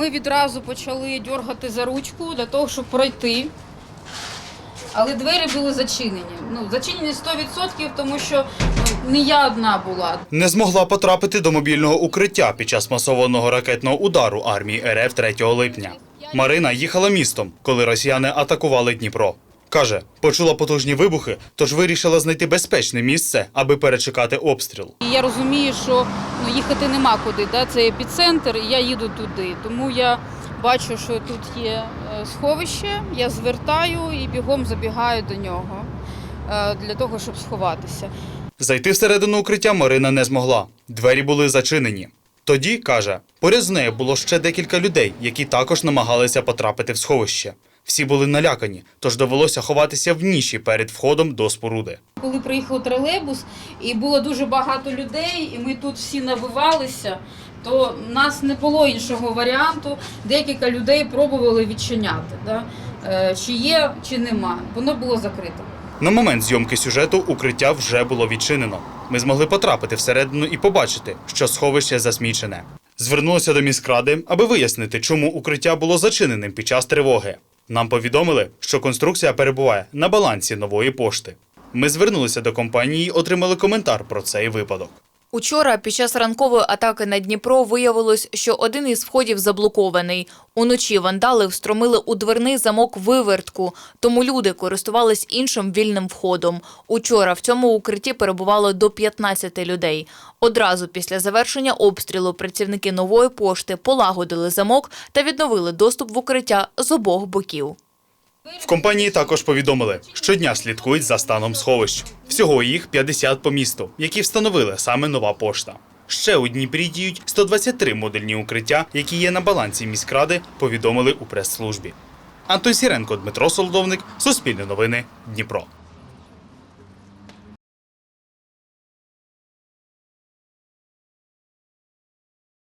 Ми відразу почали дергати за ручку для того, щоб пройти. Але двері були зачинені. Ну, зачинені 100%, тому що ну, не я одна була. Не змогла потрапити до мобільного укриття під час масованого ракетного удару армії РФ 3 липня. Марина їхала містом, коли росіяни атакували Дніпро. Каже, почула потужні вибухи, тож вирішила знайти безпечне місце, аби перечекати обстріл. Я розумію, що ну, їхати нема куди. Да? Це епіцентр, і я їду туди. Тому я бачу, що тут є е, сховище, я звертаю і бігом забігаю до нього е, для того, щоб сховатися. Зайти всередину укриття Марина не змогла. Двері були зачинені. Тоді, каже, поряд з нею було ще декілька людей, які також намагалися потрапити в сховище. Всі були налякані, тож довелося ховатися в ніші перед входом до споруди. Коли приїхав тролейбус і було дуже багато людей, і ми тут всі навивалися, то в нас не було іншого варіанту. Декілька людей пробували відчиняти, да? е, чи є, чи нема. Воно було закрито. На момент зйомки сюжету укриття вже було відчинено. Ми змогли потрапити всередину і побачити, що сховище засмічене. Звернулися до міськради, аби вияснити, чому укриття було зачиненим під час тривоги. Нам повідомили, що конструкція перебуває на балансі нової пошти. Ми звернулися до компанії і отримали коментар про цей випадок. Учора під час ранкової атаки на Дніпро виявилось, що один із входів заблокований. Уночі вандали встромили у дверний замок вивертку, тому люди користувались іншим вільним входом. Учора в цьому укритті перебувало до 15 людей. Одразу після завершення обстрілу працівники нової пошти полагодили замок та відновили доступ в укриття з обох боків. В компанії також повідомили, щодня слідкують за станом сховищ. Всього їх 50 по місту, які встановили саме нова пошта. Ще у Дніпрі діють 123 модульні укриття, які є на балансі міськради, повідомили у прес-службі. Антон Сіренко, Дмитро Солодовник, Суспільне новини, Дніпро.